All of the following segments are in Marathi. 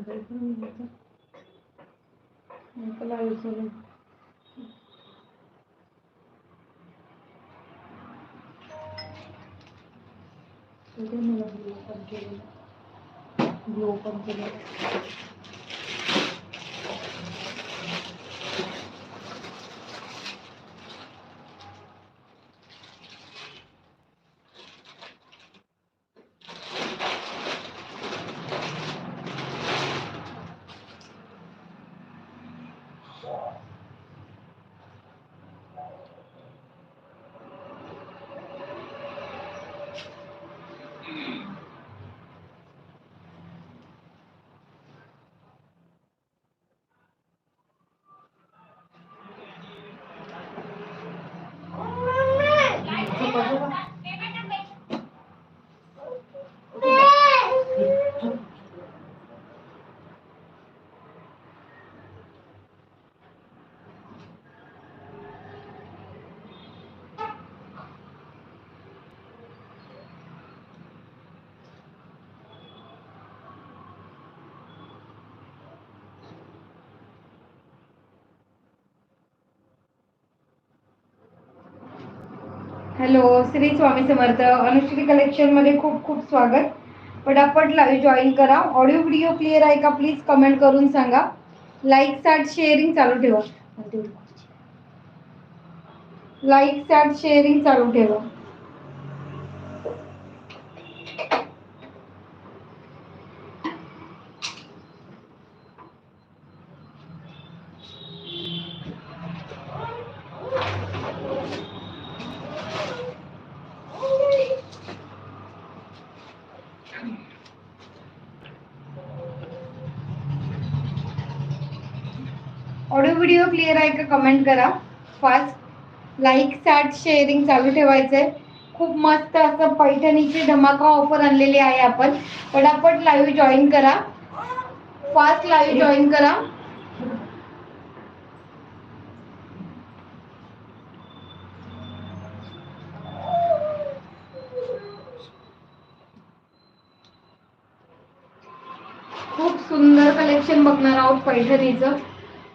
संध्याकाळी पण घ्यायचं. मग त्याला मला blue पण केलेलं. Blue पण केलेलं. हॅलो श्री स्वामी समर्थ. अनुश्री कलेक्शनमध्ये खूप खूप स्वागत. पटापट लाईव्ह जॉईन करा. ऑडिओ व्हिडिओ क्लिअर आहे का? प्लीज कमेंट करून सांगा. लाईक सॅट शेअरिंग चालू ठेवा. लाईक सॅट शेअरिंग चालू ठेवा ऑडिओ व्हिडिओ क्लिअर आहे का कमेंट करा. फास्ट लाईक सॅट शेअरिंग चालू ठेवायचंय. खूप मस्त असं पैठणीची धमाका ऑफर आणलेली आहे आपण. पटापट लाईव्ह जॉईन करा. फास्ट लाईव्ह जॉईन करा. खूप सुंदर कलेक्शन बघणार आहोत पैठणीचं.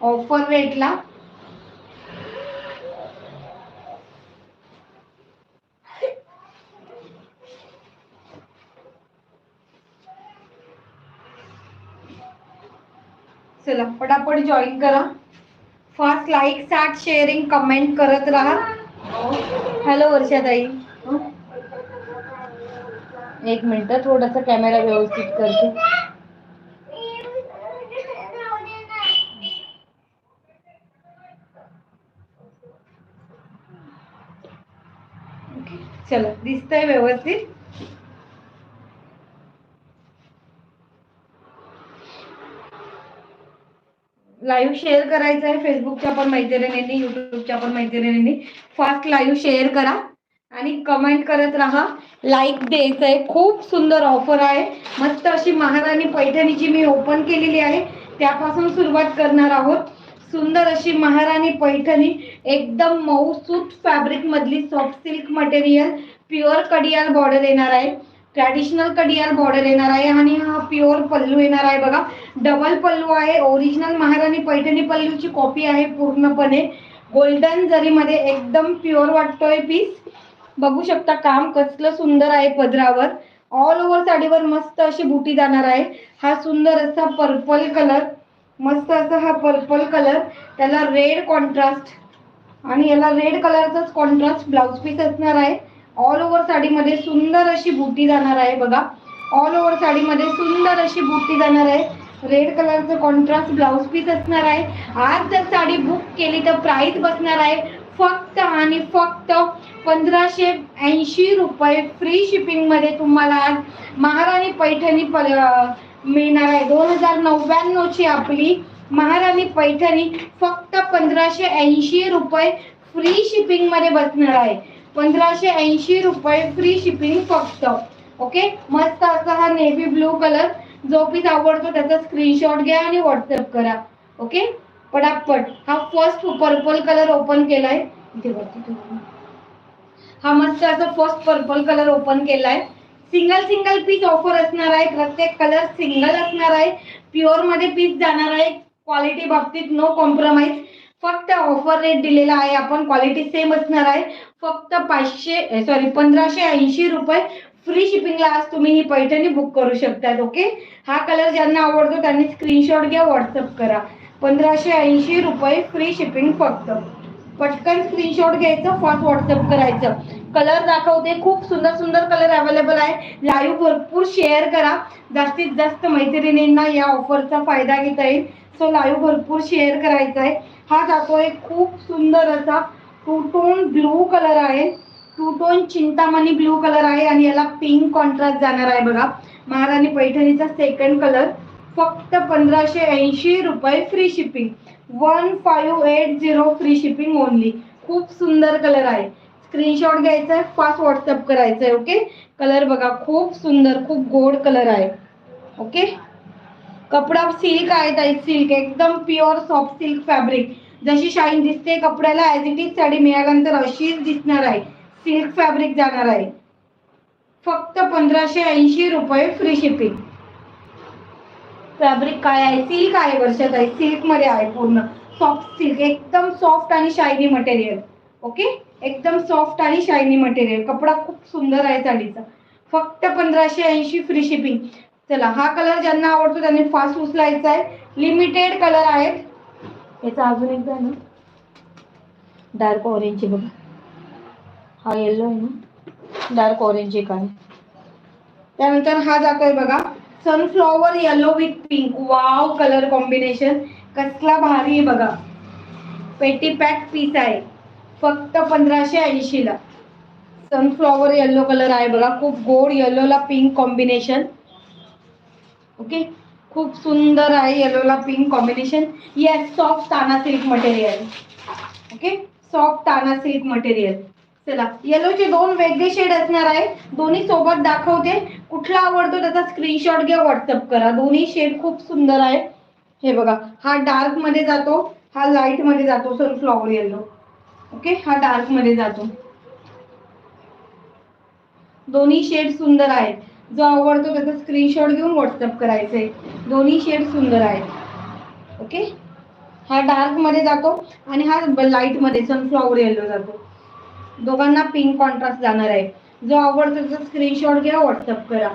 ऑफर रेटला. चला पटापट जॉईन करा. Fast like sat sharing comment करत राहा. हॅलो वर्षाताई एक मिनिट थोडासा कॅमेरा व्यवस्थित करते. दिसतंय व्यवस्थित. लाईव्ह शेअर करायचं आहे फेसबुकच्या पण मैत्रिणींनी युट्यूबच्या पण मैत्रिणींनी. फास्ट लाईव्ह शेअर करा आणि कमेंट करत राहा. लाईक द्यायचंय. खूप सुंदर ऑफर आहे. मस्त अशी महाराणी पैठणीची मी ओपन केलेली आहे. त्यापासून सुरुवात करणार आहोत. सुंदर अशी महाराणी पैठणी एकदम मऊसूत फॅब्रिक मधली सॉफ्ट सिल्क मटेरियल प्युअर कडियाल बॉर्डर येणार आहे. ट्रॅडिशनल कडियाल बॉर्डर येणार आहे आणि हा प्युअर पल्लू येणार आहे बघा. डबल पल्लू आहे. ओरिजिनल महाराणी पैठणी पल्लूची कॉपी आहे पूर्णपणे. गोल्डन जरीमध्ये एकदम प्युअर वाटतोय पीस बघू शकता काम कसलं सुंदर आहे पदरावर. ऑल ओव्हर साडीवर मस्त अशी बुटी जाणार आहे. हा सुंदर असा पर्पल कलर मस्त असा हा पर्पल कलर त्याला रेड कॉन्ट्रास्ट आणि याला रेड कलरचाच कॉन्ट्रास्ट ब्लाऊज पीस असणार आहे. ऑल ओव्हर साडीमध्ये सुंदर अशी बुटी जाणार आहे बघा. ऑल ओव्हर साडीमध्ये सुंदर अशी बुटी जाणार आहे. रेड कलरचं कॉन्ट्रास्ट ब्लाऊज पीस असणार आहे. आज जर साडी बुक केली तर प्राईस बसणार आहे. फक्त आणि फक्त पंधराशे ऐंशी रुपये फ्री शिपिंगमध्ये तुम्हाला आज महाराणी पैठणी प- मिळणार आहे. दोन हजार नव्याण्णवची आपली महाराणी पैठणी फक्त पंधराशे ऐंशी रुपये फ्री शिपिंगमध्ये बसणार आहे. पंधराशे ऐंशी रुपये फ्री शिपिंग फक्त. ओके मस्त असा हा नेव्ही ब्लू कलर. जो पीस आवडतो त्याचा स्क्रीनशॉट घ्या आणि व्हॉट्सअप करा. ओके पटापट. हा फर्स्ट पर्पल कलर ओपन केलाय. इथे वरती हा मस्त असा फर्स्ट पर्पल कलर ओपन केलाय. सिंगल सिंगल पीस ऑफर असणार आहे प्रत्येक कलर सिंगल असणार आहे. प्युअरमध्ये पीस जाणार आहे क्वालिटी बाबतीत नो कॉम्प्रोमाइज फक्त ऑफर रेट दिलेला आहे आपण क्वालिटी सेम असणार आहे. फक्त पाचशे सॉरी पंधराशे ऐंशी रुपये फ्री शिपिंगला आज तुम्ही ही पैठणी बुक करू शकतात ओके हा कलर ज्यांना आवडतो त्यांनी स्क्रीनशॉट घ्या व्हॉट्सअप करा. पंधराशे ऐंशी रुपये फ्री शिपिंग फक्त. पटकन स्क्रीनशॉट घ्यायचं फर्स्ट व्हॉट्सअप करायचं. कलर दाखवते. खूप सुंदर सुंदर कलर अवेलेबल आहे. लाईव्ह भरपूर शेअर करा. जास्तीत जास्त मैत्रिणींना या ऑफरचा फायदा घेता येईल. सो लाईव्ह भरपूर शेअर करायचा आहे. हा जातोय खूप सुंदर असा टू टोन ब्लू कलर आहे. Two tone Chintamani blue colour आहे आणि याला पिंक कॉन्ट्रास्ट जाणार आहे बघा. महाराणी पैठणीचा सेकंड कलर फक्त पंधराशे ऐंशी रुपये free shipping one five eight zero free shipping only खूप सुंदर कलर आहे. स्क्रीनशॉट घ्यायचा आहे फास्ट व्हॉट्सअप करायचं आहे ओके कलर बघा खूप सुंदर खूप गोड कलर आहे. ओके कपडा सिल्क आहे ताई सिल्क एकदम प्युअर सॉफ्ट सिल्क फॅब्रिक जशी शाईन दिसते कपड्याला ॲज इट इज साडी मिळाल्यानंतर अशीच दिसणार आहे. सिल्क फॅब्रिक जाणार आहे. फक्त पंधराशे ऐंशी रुपये फ्री शिपिंग फॅब्रिक काय आहे? सिल्क आहे वर्षात आहे. सिल्कमध्ये आहे पूर्ण. सॉफ्ट सिल्क एकदम सॉफ्ट आणि शायनी मटेरियल ओके एकदम सॉफ्ट आणि शायनी मटेरियल कपडा खूप सुंदर आहे साडीचा फक्त पंधराशे ऐंशी फ्री शिपिंग चला हा कलर ज्यांना आवडतो त्यांनी फास्ट उचलायचा आहे. लिमिटेड कलर आहेत. याचा अजून एकदा आहे ना? डार्क ऑरेंज आहे बघा. हा येल्लो आहे ना? डार्क ऑरेंज एक आहे. त्यानंतर हा जातोय बघा. Sunflower yellow with pink wow colour combination कसला भारी आहे बघा. पेटी पॅक पीस आहे. फक्त पंधराशे ऐंशीला सनफ्लॉवर येलो कलर आहे बघा खूप गोड येलोला पिंक कॉम्बिनेशन ओके खूप सुंदर आहे येलोला पिंक कॉम्बिनेशन येस सॉफ्ट ताना सिल्क मटेरियल ओके सॉफ्ट ताना सिल्क मटेरियल चला येलोचे दोन वेगळे शेड असणार आहे दोन्ही सोबत दाखवते. कुठला आवडतो त्याचा स्क्रीनशॉट घ्या व्हॉट्सअप करा. दोन्ही शेड खूप सुंदर आहे. हे बघा हा डार्कमध्ये जातो हा लाइटमध्ये जातो सनफ्लॉवर येलो ओके? हा डार्कमध्ये जातो. दोन्ही शेड सुंदर आहेत. जो आवडतो त्याचा स्क्रीनशॉट घेऊन व्हॉट्सअप करायचंय. दोन्ही शेड सुंदर आहेत. ओके? हा डार्कमध्ये जातो आणि हा लाइटमध्ये सनफ्लॉवर येलो जातो. दोघांना पिंक कॉन्ट्रास्ट जाणार आहे. जो आवडतो त्याचा स्क्रीनशॉट घ्या व्हॉट्सअप करा.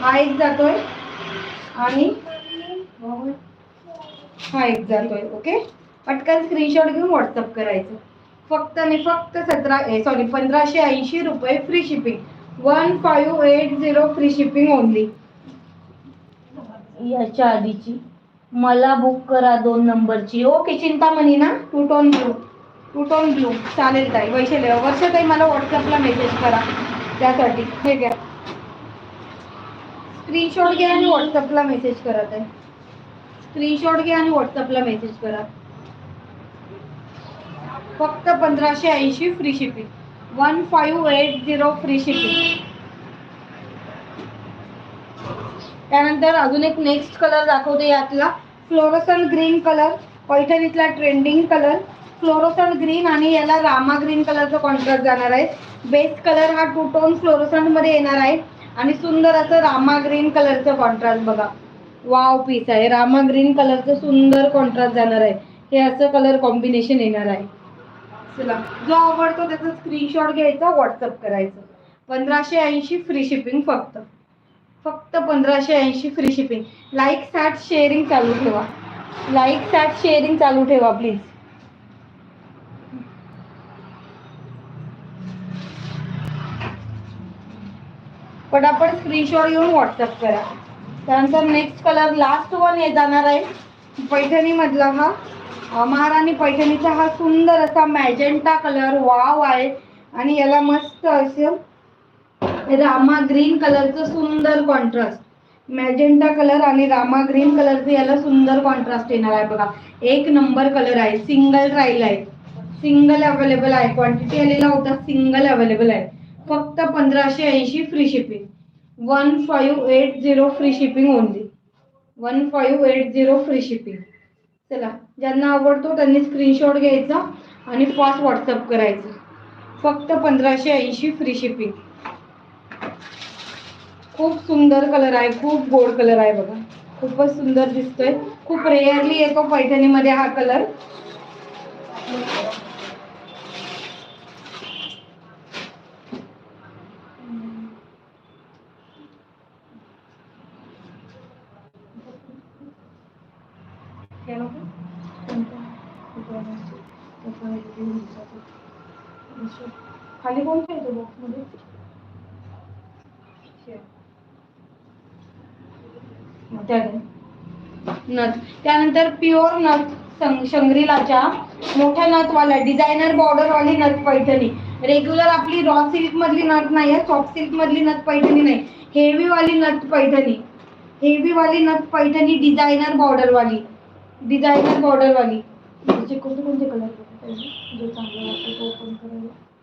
हा एक जातोय आणि हा एक जातोय. ओके? पटकन स्क्रीनशॉट घेऊन व्हॉट्सअप करायचं. फक्त आणि फक्त सतरा सॉरी पंधराशे ऐंशी रुपये free shipping one five eight zero free shipping only याच्या आधीची. मला बुक करा दोन नंबरची. ओके चिंतामणी ना? Two tone blue two tone blue चालेल ताई वैशाली वर्षाताई मला व्हॉट्सअपला मेसेज करा. त्यासाठी. हे घ्या. स्क्रीनशॉट घ्या आणि व्हॉट्सअपला मेसेज करा ताई. स्क्रीनशॉट घ्या आणि व्हॉट्सअपला मेसेज करा. फक्त पंधराशे ऐंशी free shipping one five eight zero free shipping त्यानंतर अजून एक नेक्स्ट कलर दाखवते यातला फ्लोरोसन ग्रीन कलर पैठणीतला ट्रेंडिंग कलर फ्लोरोसन ग्रीन आणि याला रामा ग्रीन कलरचा कॉन्ट्रास्ट जाणार आहे. बेस कलर हा टू टोन फ्लोरोसनमध्ये येणार आहे. आणि सुंदर असं रामा ग्रीन कलरचं कॉन्ट्रास्ट बघा. वाव पीस आहे. रामा ग्रीन कलरचं सुंदर कॉन्ट्रास्ट जाणार आहे. हे असं कलर कॉम्बिनेशन येणार आहे. चला. जो आवडतो त्याचा स्क्रीनशॉट घ्यायचा व्हॉट्सअप करायचं. पंधराशे ऐंशी फ्री शिपिंग फक्त. फक्त पंधराशे ऐंशी free shipping like sat sharing चालू ठेवा. लाईक सॅट शेअरिंग चालू ठेवा प्लीज पटापट स्क्रीनशॉट घेऊन व्हॉट्सअप करा. त्यानंतर नेक्स्ट कलर लास्ट वन हे जाणार आहे. पैठणी मधला हा. महाराणी पैठणीचा हा सुंदर असा मॅजेंटा कलर वाव आहे. आणि याला मस्त असं रामा ग्रीन कलरचं सुंदर कॉन्ट्रास्ट मॅजेंटा कलर आणि रामा ग्रीन कलरचं याला सुंदर कॉन्ट्रास्ट येणार आहे बघा. एक नंबर कलर आहे. सिंगल राहील आहे. सिंगल अवेलेबल आहे. क्वांटिटी आलेला होता सिंगल अवेलेबल आहे. फक्त पंधराशे ऐंशी free shipping one five eight zero free shipping only one five eight zero free shipping चला. ज्यांना आवडतो त्यांनी स्क्रीनशॉट घ्यायचा आणि फास्ट व्हॉट्सअप करायचं. फक्त पंधराशे ऐंशी फ्री शिपिंग खूप सुंदर कलर आहे खूप गोड कलर आहे बघा. खूपच सुंदर दिसतोय. खूप रेअरली येतो पैठणीमध्ये हा कलर खाली कोणता येतो बॉक्समध्ये नथ. त्यानंतर प्युअर नथ सं- शंग्रीलाच्या मोठ्या नथवाल्या डिझायनर बॉर्डर वाली नथ पैठणी. रेग्युलर आपली रॉ सिल्क मधली नथ नाही आहे सॉफ्ट सिल्क मधली नथ पैठणी नाही. हेवी वाली नथ पैठणी. हेवी वाली नथ पैठणी डिझायनर बॉर्डर वाली डिझायनर बॉर्डर वाली कोणते कोणते कलर जो चांगला वाटतो तो ओपन करायला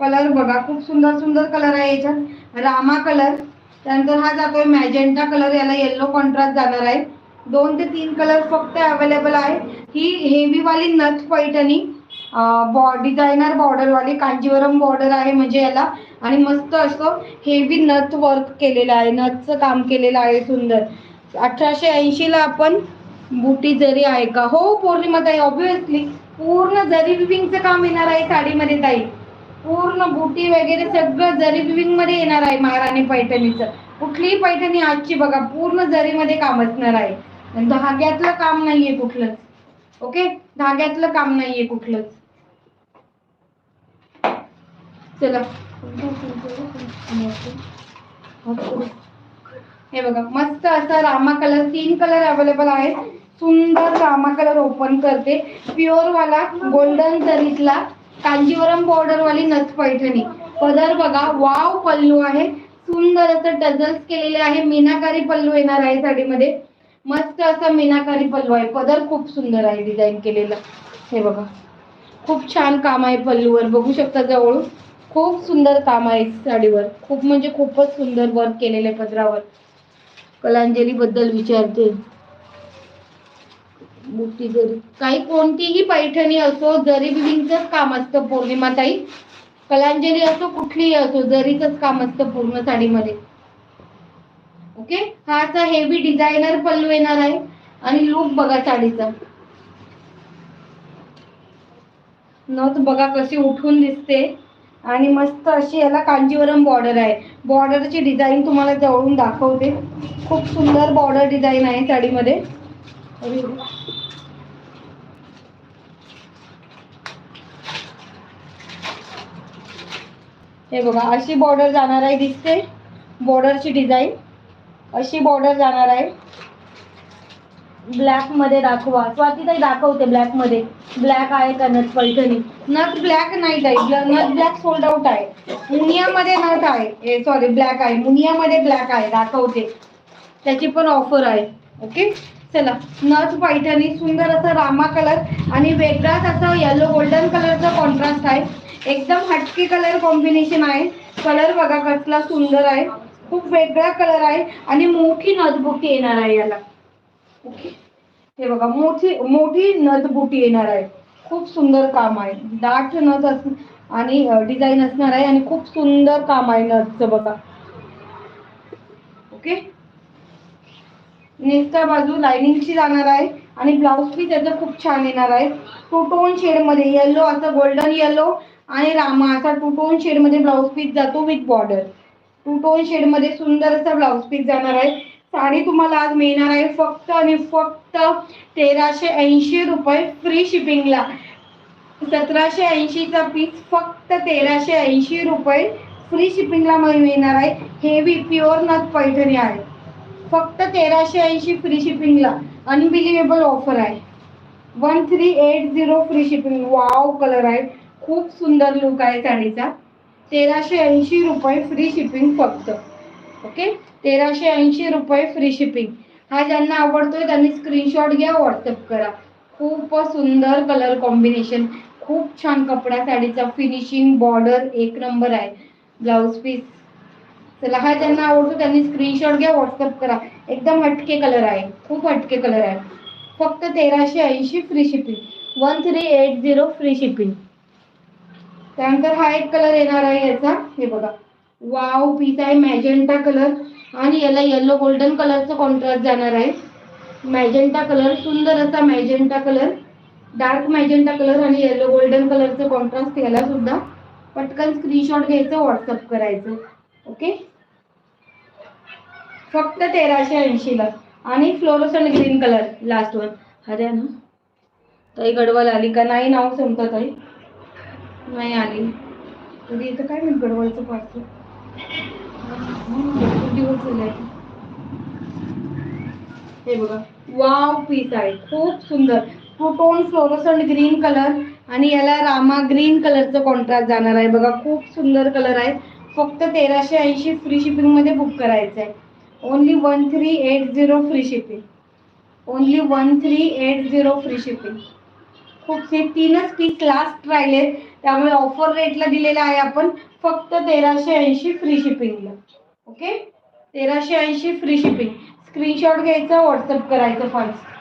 कलर बघा खूप सुंदर सुंदर कलर आहे याच्यात. रामा कलर त्यानंतर हा जातोय मॅजेंटा कलर याला येल्लो कॉन्ट्रास्ट जाणार आहे. दोन ते तीन कलर फक्त अवेलेबल आहे. ही हेवीवाली नथ पैठणी बॉ डिझायनर बॉर्डरवाली कांजीवरम बॉर्डर आहे म्हणजे याला. आणि मस्त असं हेवी नथ वर्क केलेलं आहे. नथचं काम केलेलं आहे सुंदर. अठराशे ऐंशीला आपण बुटी जरी आहे का? हो पौर्णिमा ताई ऑब्विसली पूर्ण जरी विविंगचं काम येणार आहे साडीमध्ये ताई. पूर्ण बुटी वगैरे सगळं जरी विविंगमध्ये येणार आहे महाराणी पैठणीचं. कुठलीही पैठणी आजची बघा पूर्ण जरीमध्ये काम असणार आहे. धाग्यातलं काम नाहीये कुठलंच. ओके? धाग्यातलं काम नाहीये कुठलंच. चला. हे बघा मस्त असा रामा कलर तीन कलर अवेलेबल आहेत. सुंदर कामा कलर ओपन करते. प्युअर वाला गोल्डन जरीतला कांजीवरम बॉर्डर वाली नथ पैठणी. पदर बघा वाव पल्लू आहे. सुंदर असं डझन्स केलेले आहे. मीनाकारी पल्लू येणार आहे साडीमध्ये. मस्त असा मीनाकारी पल्लू आहे. पदर खूप सुंदर आहे डिझाईन केलेलं. हे बघा. खूप छान काम आहे पल्लूवर. बघू शकता जवळून. खूप सुंदर काम आहे साडीवर. खूप म्हणजे खूपच सुंदर वर्क केलेलं आहे पदरावर. कलांजली बद्दल विचारते. बुट्टी जरी काही कोणतीही पैठणी असो जरी बिलिंगच काम असतं पौर्णिमाताई. कलांजली असो कुठलीही असो जरीच काम असतं पूर्ण साडीमध्ये. ओके? हा असा हेवी डिझायनर पल्लू येणार आहे. आणि लुक बघा साडीचा. नथ बघा कशी उठून दिसते. आणि मस्त अशी याला कांजीवरम बॉर्डर आहे. बॉर्डरची डिझाईन तुम्हाला जवळून दाखवते. खूप सुंदर बॉर्डर डिझाईन आहे साडीमध्ये. हे बघा अशी बॉर्डर जाणार आहे दिसते. बॉर्डरची डिझाईन अशी बॉर्डर जाणार आहे. ब्लॅकमध्ये दाखवा. स्वातीताई दाखवते ब्लॅकमध्ये. ब्लॅक आहे का नथ पैठणी? नथ ब्लॅक नाही ताई. नथ ब्लॅक सोल्ड आउट आहे. मुनियामध्ये नथ आहे. सॉरी ब्लॅक आहे. मुनियामध्ये ब्लॅक आहे. दाखवते. त्याची पण ऑफर आहे. ओके चला नथ आणि सुंदर असा रामा कलर आणि वेगळाच असा येलो गोल्डन कलरचा कॉन्ट्रास्ट आहे. एकदम हटके कलर कॉम्बिनेशन आहे. कलर बघा कसला सुंदर आहे. खूप वेगळा कलर आहे आणि मोठी नथबुटी येणार आहे याला. ओके हे बघा मोठी मोठी नथ बुटी येणार आहे. खूप सुंदर काम आहे. दाट नथ अस आणि डिझाईन असणार आहे आणि खूप सुंदर काम आहे नथचं बघा. ओके नेक्स्ट बाजू लायनिंगची जाणार आहे आणि ब्लाऊज पीस त्याचं खूप छान येणार आहे. टू टोन शेडमध्ये येलो असं गोल्डन येलो आणि रामा असा टू टोन शेडमध्ये ब्लाऊज पीस जातो विथ बॉर्डर टू टोन शेडमध्ये सुंदर असा ब्लाऊज पीस जाणार आहे. साडी तुम्हाला आज मिळणार आहे फक्त आणि फक्त तेराशे ऐंशी रुपये फ्री शिपिंगला सतराशे ऐंशीचा पीस फक्त तेराशे ऐंशी रुपये फ्री शिपिंगला मिळणार आहे. हेवी प्युअर नथ पैठणी आहे. फक्त तेराशे ऐंशी फ्री शिपिंगला अनबिलिव्हेबल ऑफर आहे. One three eight zero free shipping wow colour आहे. खूप सुंदर लुक आहे साडीचा. तेराशे ऐंशी रुपये फ्री शिपिंग फक्त. ओके तेराशे ऐंशी रुपये फ्री शिपिंग हा ज्यांना आवडतोय त्यांनी स्क्रीनशॉट घ्या व्हॉट्सअप करा. खूप सुंदर कलर कॉम्बिनेशन खूप छान कपडा साडीचा फिनिशिंग बॉर्डर एक नंबर आहे. ब्लाऊज पीस चला हा ज्यांना आवडतो त्यांनी स्क्रीनशॉट घ्या व्हॉट्सअप करा. एकदम हटके कलर आहे. खूप हटके कलर आहे. फक्त तेराशे ऐंशी free shipping one three eight zero free shipping त्यानंतर हा एक कलर येणार आहे याचा. हे बघा. वाव पीस आहे. मॅजेंटा कलर आणि याला येलो गोल्डन कलरचं कॉन्ट्रास्ट जाणार आहे. मॅजेंटा कलर सुंदर असा magenta colour dark magenta colour आणि येलो गोल्डन कलरचं कॉन्ट्रास्ट याला सुद्धा पटकन स्क्रीनशॉट घ्यायचं व्हॉट्सअप करायचं. ओके? फक्त तेराशे ऐंशीला. आणि fluorescent green colour last one अरे ना. ताई गडवल आली का? नाही नाव संपत ताई. नाही आली. तरी इथं काय म्हणत गडवलचं पार्सल दिवस झाले. हे बघा. वाव पीस आहे. खूप सुंदर. Tone fluorescent green colour. आणि याला रामा ग्रीन कलरचं कॉन्ट्रास्ट जाणार आहे. बघा खूप सुंदर कलर आहे. फक्त तेराशे ऐंशी फ्री शिपिंगमध्ये बुक करायचं आहे only one three eight zero free shipping only one three eight zero free shipping खूप हे तीनच पीस लास्ट राहिले. त्यामुळे ऑफर रेटला दिलेला आहे आपण. फक्त तेराशे ऐंशी फ्री शिपिंगला ओके तेराशे ऐंशी फ्री शिपिंग स्क्रीनशॉट घ्यायचा व्हॉट्सअप करायचं फर्स्ट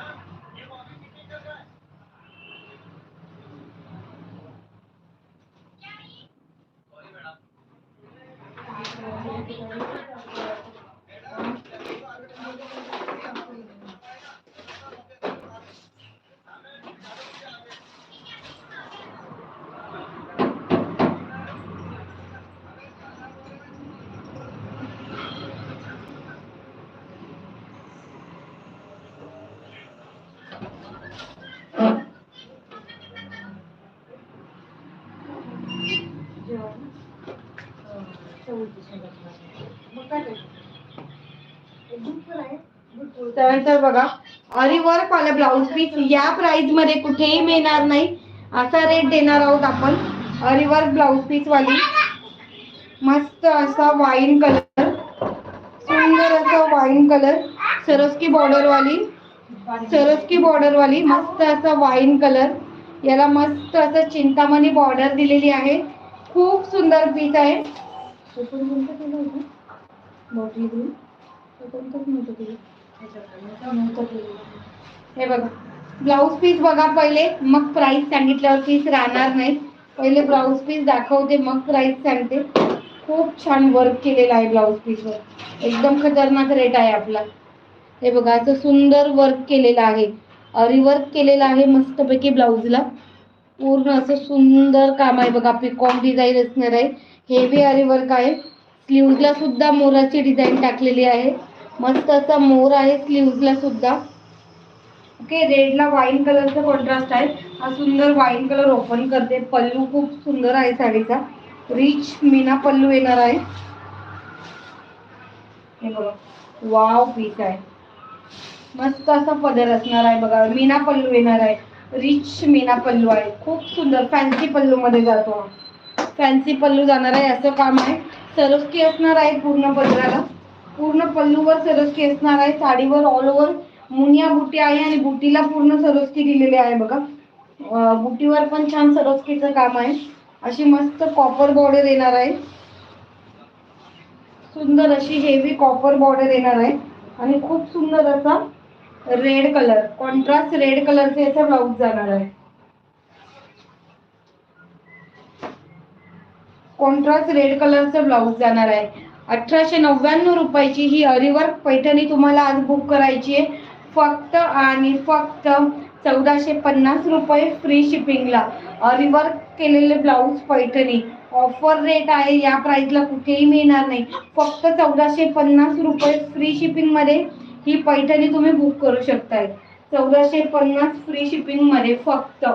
त्यानंतर बघा अरी वर्क वाला ब्लाऊज पीस या प्राइसमध्ये कुठेही मिळणार नाही. असा रेट देणार आहोत आपण. अरिवर्क ब्लाऊज पीस वाली. मस्त असा वाईन कलर सुंदर असा वाईन कलर सरस्की बॉर्डर वाली. सरस्की बॉर्डर वाली. मस्त असा वाईन कलर याला मस्त असं चिंतामणी बॉर्डर दिलेली आहे. खूप सुंदर पीस आहे. हे बघा ब्लाऊज पीस बघा पहिले. मग प्राइस सांगितल्यावर पीस राहणार नाही पहिले ब्लाऊज पीस दाखवते मग प्राइस सांगते. खूप छान वर्क केलेला आहे ब्लाऊज पीसवर एकदम खतरनाक रेट आहे आपला. हे बघा असं सुंदर वर्क केलेलं आहे. रिवर्क केलेलं आहे मस्तपैकी ब्लाऊजला पूर्ण असं सुंदर काम आहे बघा पिकॉन डिझाईन असणार आहे. हेवी अरिवर्क आहे. स्लीव्जला सुद्धा मोराची डिझाईन टाकलेली आहे. मस्त असा मोर आहे स्लीवला सुद्धा. ओके रेडला वाईन कलरचा कॉन्ट्रास्ट आहे. हा सुंदर वाईन कलर ओपन करते. पल्लू खूप सुंदर आहे साडीचा. रिच मीना पल्लू येणार आहे. हे बघा. वाव पीस आहे. मस्त असा पदर असणार आहे बघा. मीना पल्लू येणार आहे. रिच मीना पल्लू आहे. खूप सुंदर. फॅन्सी पल्लू मध्ये जातो फॅन्सी पल्लू जाणार आहे असं काम आहे. सरस्की असणार आहे पूर्ण पदराला पूर्ण पल्लूवर सरस्की असणार आहे साडीवर ऑल ओव्हर मुनिया बुटी आहे आणि बुटीला पूर्ण सरस्की दिलेली आहे बघा. बुटीवर पण छान सरस्कीचं काम आहे. अशी मस्त कॉपर बॉर्डर येणार आहे. सुंदर अशी हेवी कॉपर बॉर्डर येणार आहे. आणि खूप सुंदर असा रेड कलर कॉन्ट्रास्ट रेड कलरचा याचा ब्लाऊज जाणार आहे. कॉन्ट्रास्ट रेड कलरचा ब्लाऊज जाणार आहे. अठराशे नव्याण्णव रुपयाची ही अरिवर्क पैठणी तुम्हाला आज बुक करायची आहे. फक्त आणि फक्त चौदाशे पन्नास रुपये फ्री शिपिंगला अरिवर्क केलेले ब्लाऊज पैठणी. ऑफर रेट आहे या प्राईजला कुठेही मिळणार नाही. फक्त चौदाशे पन्नास रुपये फ्री शिपिंगमध्ये ही पैठणी तुम्ही बुक करू शकताय. चौदाशे पन्नास फ्री शिपिंगमध्ये फक्त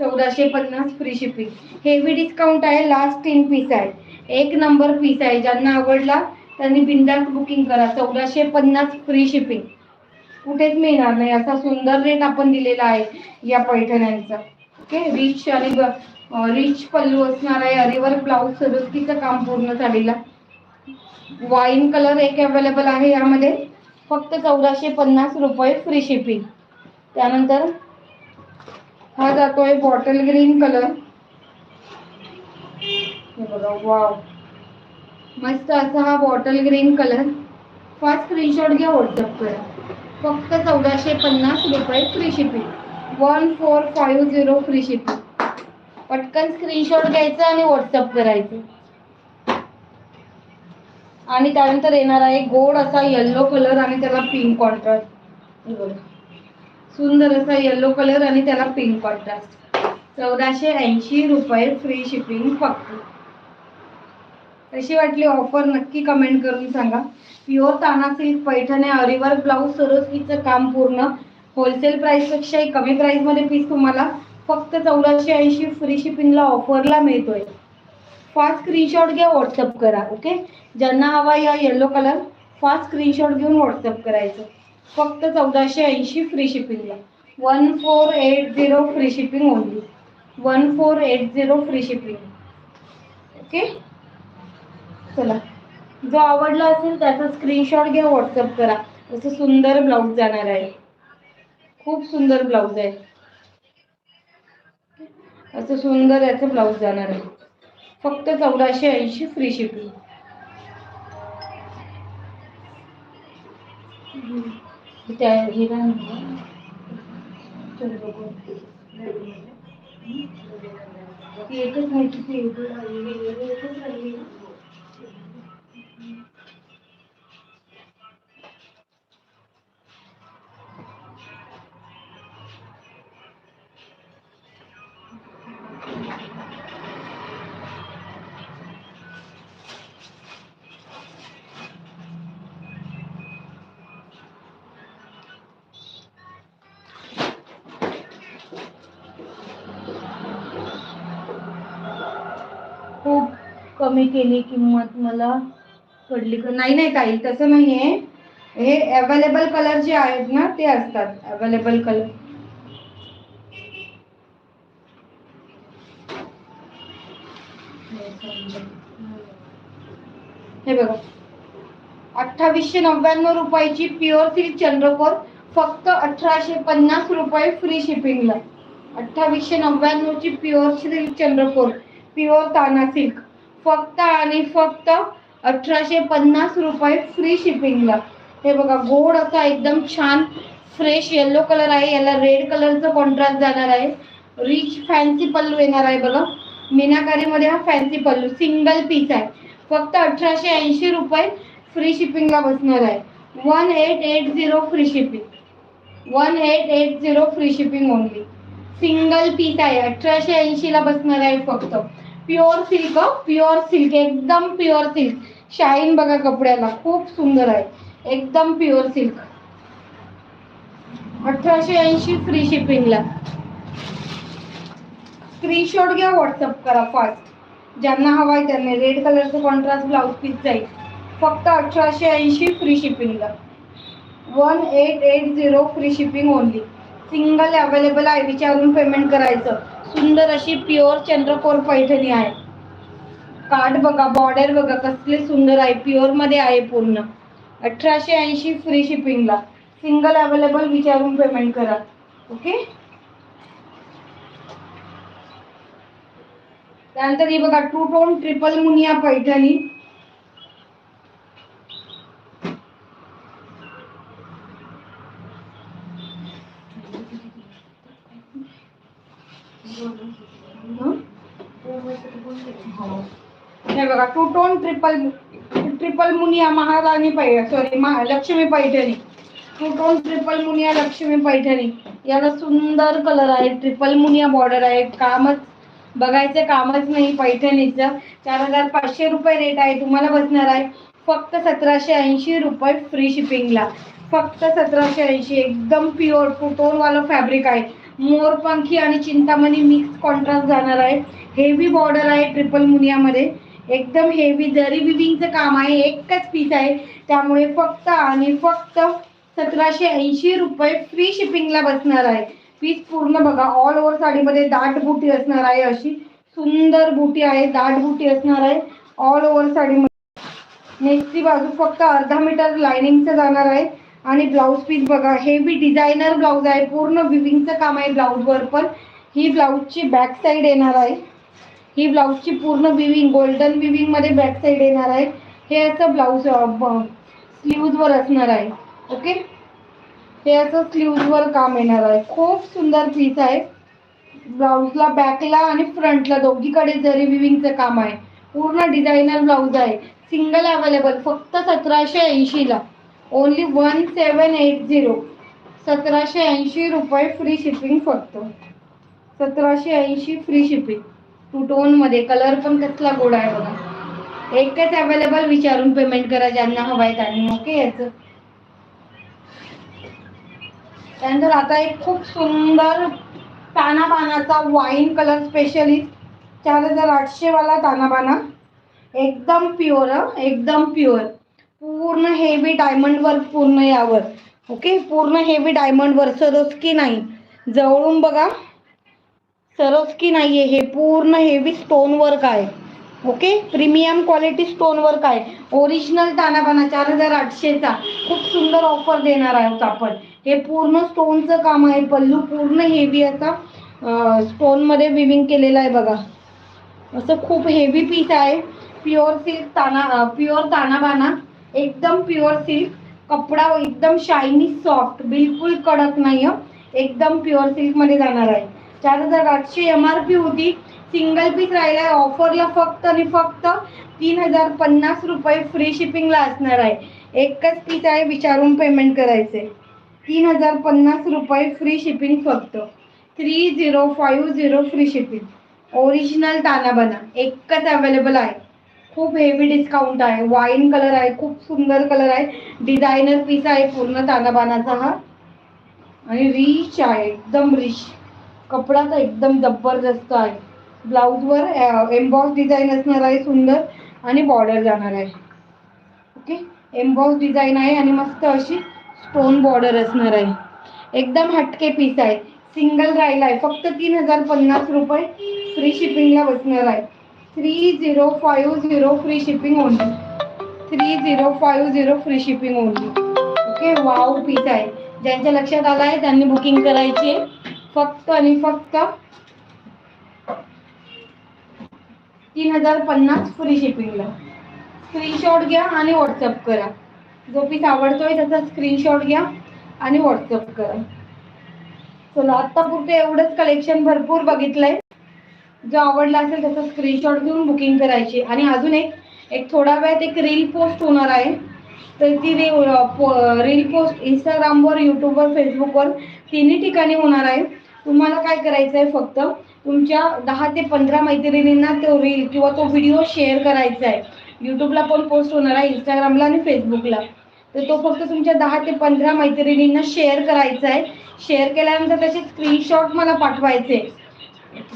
चौदाशे पन्नास फ्री शिपिंग हेवी डिस्काउंट आहे लास्ट तीन पीस आहे. एक नंबर पीस आहे. ज्यांना आवडला त्यांनी बिंदास बुकिंग करा. चौदाशे पन्नास फ्री शिपिंग कुठेच मिळणार नाही. असा सुंदर रेट आपण दिलेला आहे या पैठण्यांचा. ओके रिच आणि रिच पल्लू असणार आहे. अरिवर ब्लाऊज सदस्तीचं काम पूर्ण साडीला वाईन कलर एक अवेलेबल आहे यामध्ये. फक्त चौदाशे पन्नास रुपये फ्री शिपिंग त्यानंतर हा जातोय बॉटल ग्रीन कलर हे बघा वाव मस्त असा हा bottle green colour fast screenshot घ्या व्हॉट्सअप करा. फक्त चौदाशे पन्नास रुपये free shipping one four five zero free shipping पटकन स्क्रीनशॉट घ्यायचा आणि व्हॉट्सअप करायचं. आणि त्यानंतर येणार आहे गोड असा येल्लो कलर आणि त्याला पिंक कॉन्ट्रास्ट सुंदर असा येल्लो कलर आणि त्याला पिंक कॉन्ट्रास्ट चौदाशे ऐंशी रुपये फ्री शिपिंग फक्त. कशी वाटली ऑफर नक्की कमेंट करून सांगा. प्युअर ताना सिल्क पैठणे अरिवर ब्लाऊज सरोस्कीचं काम पूर्ण. होलसेल प्राईसपेक्षाही कमी प्राईसमध्ये पीस तुम्हाला फक्त चौदाशे ऐंशी फ्री शिपिंगला ऑफरला मिळतोय. फास्ट स्क्रीनशॉट घ्या व्हॉट्सअप करा ओके ज्यांना हवा या येल्लो कलर फास्ट स्क्रीनशॉट घेऊन व्हॉट्सअप करायचं. फक्त चौदाशे ऐंशी free शिपिंगला one four eight zero free shipping only one four eight zero free shipping okay चला. जो आवडला असेल त्याचा स्क्रीनशॉट घ्या व्हॉट्सअप करा. असं सुंदर ब्लाऊज जाणार आहे. खूप सुंदर ब्लाऊज आहे. असं सुंदर याचं ब्लाऊज जाणार आहे. फक्त चौदाशे ऐंशी फ्री शिपिंग एकच आहे? कमी केली किंमत मला पडली. का नाही नाही काही तसं नाही आहे हे अवेलेबल कलर जे आहेत ना ते असतात. अवेलेबल कलर हे बघा. अठ्ठावीसशे नव्याण्णव रुपयाची प्युअर सिल्क चंद्रकोर फक्त अठराशे पन्नास रुपये फ्री शिपिंगला अठ्ठावीसशे नव्याण्णवची प्युअर सिल्क चंद्रकोर. प्युअर ताना सिल्क फक्त आणि फक्त अठराशे पन्नास रुपये फ्री शिपिंगला हे बघा गोड असा एकदम छान फ्रेश येल्लो कलर आहे. याला रेड कलरचं कॉन्ट्रास्ट जाणार आहे. रिच फॅन्सी पल्लू येणार आहे बघा. मीनाकारीमध्ये हा फॅन्सी पल्लू सिंगल पीस आहे. फक्त अठराशे ऐंशी रुपये फ्री शिपिंगला बसणार आहे. One eight eight zero free shipping one eight eight zero free shipping only single piece आहे. अठराशे ऐंशीला बसणार आहे फक्त. प्युअर सिल्क प्युअर सिल्क एकदम प्युअर सिल्क. शाईन बघा कपड्याला खूप सुंदर आहे. एकदम प्युअर सिल्क. अठराशे ऐंशी फ्री शिपिंगला स्क्रीनशॉट घ्या व्हॉट्सअप करा फास्ट ज्यांना हवाय त्यांनी. रेड कलरचं कॉन्ट्रास्ट ब्लाऊज पीस जाईल फक्त अठराशे ऐंशी free शिपिंगला one eight eight zero free shipping only single available आहे विचारून पेमेंट करायचं. सुंदर अशी प्युअर चंद्रकोर पैठणी आहे. कार्ड बघा बॉर्डर बघा कसली सुंदर आहे. प्युअरमध्ये आहे पूर्ण. अठराशे ऐंशी फ्री शिपिंगला सिंगल अवेलेबल विचारून पेमेंट करा. ओके त्यानंतर ही बघा two tone triple Muniya Paithani. हे बघा two tone triple triple Muniya Maharani पै sorry Maha Lakshmi Paithani. Two tone triple Muniya Lakshmi Paithani. याला सुंदर कलर आहे ट्रिपल मुनिया बॉर्डर आहे कामच बघायचं कामच नाही पैठणीचं. चार हजार पाचशे रुपये रेट आहे तुम्हाला बसणार आहे. फक्त सतराशे ऐंशी रुपये फ्री शिपिंगला फक्त सतराशे ऐंशी एकदम प्युअर टू टोनवालं फॅब्रिक आहे. मोरपंखी आणि चिंतामणी मिक्स कॉन्ट्रास्ट जाणार आहे हेवी बॉर्डर आहे ट्रिपल मुनियामध्ये. एकदम हेवी जरी विविंगचं काम आहे एकच पीस आहे. त्यामुळे फक्त आणि फक्त सतराशे ऐंशी रुपये फ्री शिपिंगला बसणार आहे. पीस पूर्ण बघा ऑल ओव्हर साडीमध्ये दाट बुटी असणार आहे अशी. सुंदर बुटी आहे दाट बुटी असणार आहे. ऑल ओव्हर साडीमध्ये. नेक्स्टची बाजू फक्त अर्धा मीटर लायनिंगचं जाणार आहे. आणि ब्लाऊज पीस बघा हेवी डिझायनर ब्लाऊज आहे. पूर्ण विविंगचं काम आहे ब्लाऊजवर पण. ही ब्लाऊजची बॅक साईड येणार आहे. ही ब्लाऊजची पूर्ण विविंग गोल्डन विविंगमध्ये बॅक साईड येणार आहे. हे असं ब्लाऊज स्लीव्जवर असणार आहे. ओके हे असं स्लीव्जवर काम येणार आहे. खूप सुंदर पीस आहे. ब्लाऊजला बॅकला आणि फ्रंटला दोघीकडे जरी विविंगचं काम आहे. पूर्ण डिझायनर ब्लाऊज आहे. सिंगल अवेलेबल फक्त सतराशे ऐंशीला only one seven eight zero सतराशे ऐंशी रुपये फ्री शिपिंग फक्त. सतराशे ऐंशी फ्री शिपिंग टू टोनमध्ये कलर पण कसला गोड आहे बघा. एकच अवेलेबल विचारून पेमेंट करा ज्यांना हवं आहे त्यांनी. ओके याचं. त्यानंतर आता एक खूप सुंदर तानाबानाचा वाईन कलर स्पेशलिस्ट चार हजार आठशे वाला तानाबाना एकदम प्युअर एकदम प्युअर पूर्ण हेवी डायमंड वर्क पूर्ण यावर. ओके पूर्ण हेवी डायमंड वर्क सरोस्की नाही. जवळून बघा. सरोस्की नाही हे पूर्ण हेवी स्टोन वर्क आहे. Okay premium quality stone work आहे. ओरिजिनल तानाबाना चार हजार आठशेचा खूप सुंदर ऑफर देणार आहोत आपण. हे पूर्ण स्टोनचं काम आहे. पल्लू पूर्ण हेवी असा स्टोनमध्ये विविंग केलेला आहे बघा. असं खूप हेवी पीस आहे. प्युअर सिल्क ताना प्युअर तानाबाना. एकदम प्युअर सिल्क. कपडा एकदम शायनी सॉफ्ट बिलकुल कडक नाही एकदम प्युअर सिल्कमध्ये जाणार आहे. चार हजार आठशे एम आर पी होती. सिंगल पीस राहिला आहे. ऑफरला फक्त आणि फक्त तीन हजार पन्नास रुपये फ्री शिपिंगला असणार आहे. एकच पीस आहे. विचारून पेमेंट करायचे. तीन हजार पन्नास रुपये फ्री शिपिंग फक्त. Three zero five zero free shipping original तानाबाना. एकच अवेलेबल आहे. खूप हेवी डिस्काउंट आहे. वाईन कलर आहे खूप सुंदर कलर आहे. डिझायनर पीस आहे पूर्ण तानाबानाचा हा. आणि रिच आहे एकदम रिच कपडा तर एकदम जबरदस्त आहे. ब्लाऊजवर एम्बॉस डिझाईन असणार आहे सुंदर. आणि बॉर्डर जाणार आहे. ओके एम्बॉस डिझाईन आहे आणि मस्त अशी स्टोन बॉर्डर असणार आहे. एकदम हटके पीस आहे. सिंगल राहिला आहे फक्त तीन हजार पन्नास रुपये फ्री शिपिंगला बसणार आहे. Three zero five zero free shipping only three zero five zero free shipping only okay wow piece आहे. ज्यांच्या लक्षात आलं आहे त्यांनी बुकिंग करायची आहे. फक्त आणि फक्त तीन हजार पन्नास फ्री शिपिंगला स्क्रीनशॉट घ्या आणि व्हॉट्सअप करा. जो पीस आवडतोय त्याचा स्क्रीनशॉट घ्या आणि व्हॉट्सअप करा. चला आत्तापुरते एवढंच कलेक्शन भरपूर बघितलंय. जो आवडला असेल त्याचा स्क्रीनशॉट घेऊन बुकिंग करायची. आणि अजून एक एक थोडा वेळात एक रील पोस्ट होणार आहे. तर ती री रील पोस्ट इंस्टाग्रामवर यूट्यूबवर फेसबुकवर तिन्ही ठिकाणी होणार आहे. तुम्हाला काय करायचं आहे फक्त तुमच्या दहा ते पंधरा मैत्रिणींना तो रील किंवा तो व्हिडिओ शेअर करायचा आहे यूट्यूबला पण पोस्ट होणार आहे इंस्टाग्रामला आणि फेसबुकला तर तो फक्त तुमच्या दहा ते पंधरा मैत्रिणींना शेअर करायचा आहे शेअर केल्यानंतर त्याचे स्क्रीनशॉट मला पाठवायचे.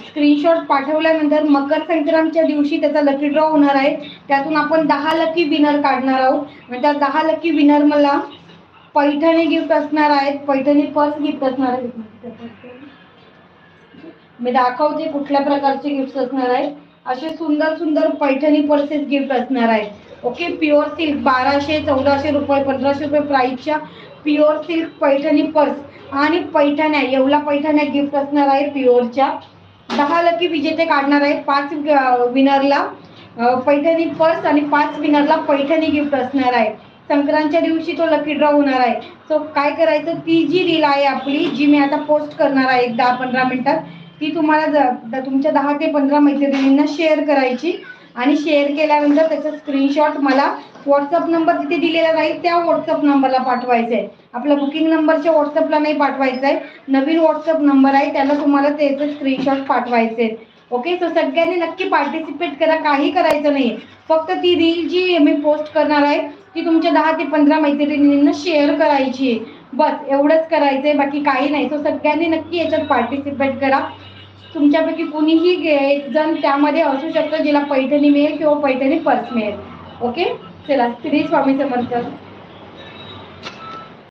स्क्रीनशॉट पाठवल्यानंतर मकर संक्रांतच्या दिवशी त्याचा लकी ड्रॉ होणार आहे. त्यातून आपण दहा लकी विनर काढणार आहोत. म्हणजे त्या दहा लकी विनर मला पैठणी गिफ्ट असणार आहेत. पैठणी पर्स गिफ्ट असणार आहेत. मी दाखवते कुठल्या प्रकारचे गिफ्ट असणार आहेत. असे सुंदर सुंदर पैठणी पर्सेस गिफ्ट असणार आहेत. ओके प्युअर सिल्क बाराशे चौदाशे रुपये पंधराशे रुपये प्राईसच्या प्युअर सिल्क पैठणी पर्स आणि पैठण्या येवला पैठण्या गिफ्ट असणार आहे प्युअरच्या दहा लकी विजेते काढणार आहेत. पाच विनरला पैठणी पर्स आणि पाच विनरला पैठणी गिफ्ट असणार आहे. संक्रांतच्या दिवशी तो लकी ड्रॉ होणार आहे. सो काय करायचं? ती जी रील आहे आपली जी मी आता पोस्ट करणार आहे एक दहा पंधरा मिनटात ती तुम्हाला ज- द- तुमच्या दहा ते पंधरा मैत्रिणींना शेअर करायची. आणि शेअर केल्यानंतर त्याचा स्क्रीनशॉट मला व्हॉट्सअप नंबर तिथे दिलेला राहील त्या व्हॉट्सअप नंबरला पाठवायचा आहे. आपला बुकिंग नंबरच्या व्हॉट्सअपला नाही पाठवायचा आहे. नवीन व्हॉट्सअप नंबर आहे त्याला तुम्हाला त्याचं स्क्रीनशॉट पाठवायचे ओके सो सगळ्यांनी नक्की पार्टिसिपेट करा. काही करायचं नाही फक्त ती रील जी मी पोस्ट करणार आहे ती तुमच्या दहा ते पंधरा मैत्रिणींना शेअर करायची आहे. बस एवढंच करायचं आहे बाकी काही नाही. सो सगळ्यांनी नक्की याच्यात पार्टिसिपेट करा. तुमच्यापैकी कुणीही गे- एक जण त्यामध्ये असू शकतं जिला पैठणी मिळेल किंवा पैठणी पर्स मिळेल. ओके चला श्री स्वामी समर्थ.